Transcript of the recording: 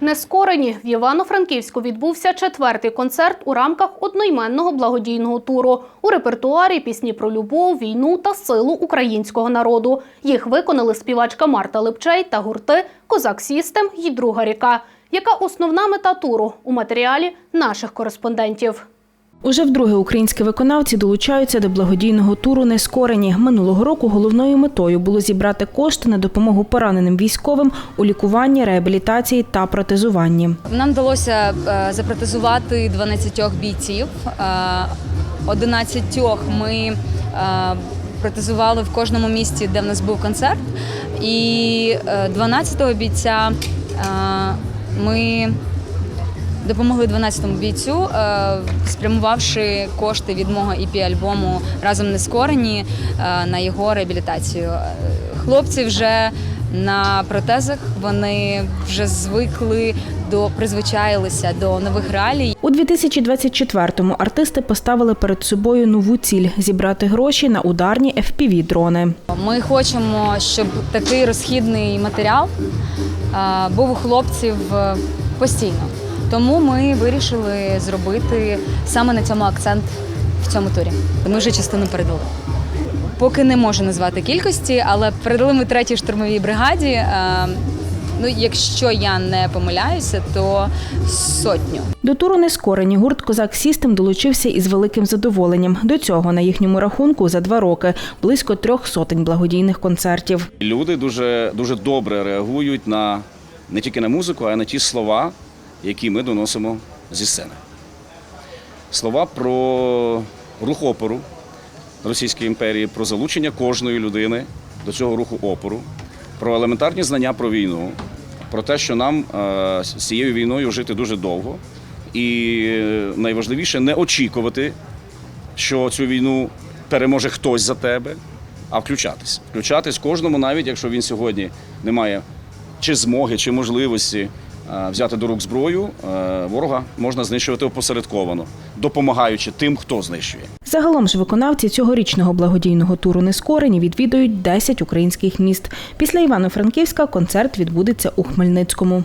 Нескорені в Івано-Франківську відбувся четвертий концерт у рамках одноіменного благодійного туру. У репертуарі пісні про любов, війну та силу українського народу. Їх виконали співачка Марта Липчей та гурти Козак Сістем і Друга ріка. Яка основна мета туру у матеріалі наших кореспондентів? Уже вдруге українські виконавці долучаються до благодійного туру Нескорені. Минулого року головною метою було зібрати кошти на допомогу пораненим військовим у лікуванні, реабілітації та протезуванні. Нам вдалося е, запротезувати 12 бійців. Е, 11 ми е, протезували в кожному місті, де в нас був концерт. І е, 12-го бійця е, ми допомогли 12-му бійцю, е, спрямувавши кошти від мого ІП-альбому разом не скорені е, на його реабілітацію. Хлопці вже на протезах, вони вже звикли до призвичаїлися до нових реалій. У 2024-му артисти поставили перед собою нову ціль зібрати гроші на ударні fpv дрони. Ми хочемо, щоб такий розхідний матеріал е, був у хлопців постійно. Тому ми вирішили зробити саме на цьому акцент в цьому турі. Ми вже частину передали. Поки не можу назвати кількості, але передали ми третій штурмовій бригаді. Е, Ну, якщо я не помиляюся, то сотню. До туру Нескорені гурт Козак Сістем долучився із великим задоволенням. До цього на їхньому рахунку за два роки близько трьох сотень благодійних концертів. Люди дуже, дуже добре реагують на не тільки на музику, а й на ті слова, які ми доносимо зі сцени. Слова про рух опору Російської імперії, про залучення кожної людини до цього руху опору, про елементарні знання про війну, про те, що нам е, з цією війною жити дуже довго. І найважливіше не очікувати, що цю війну переможе хтось за тебе, а включатись. Включатись кожному, навіть якщо він сьогодні не має чи змоги, чи можливості взяти до рук зброю, е, ворога можна знищувати опосередковано, допомагаючи тим, хто знищує. Загалом ж виконавці цьогорічного благодійного туру Нескорені відвідують 10 українських міст. Після Івано-Франківська концерт відбудеться у Хмельницькому.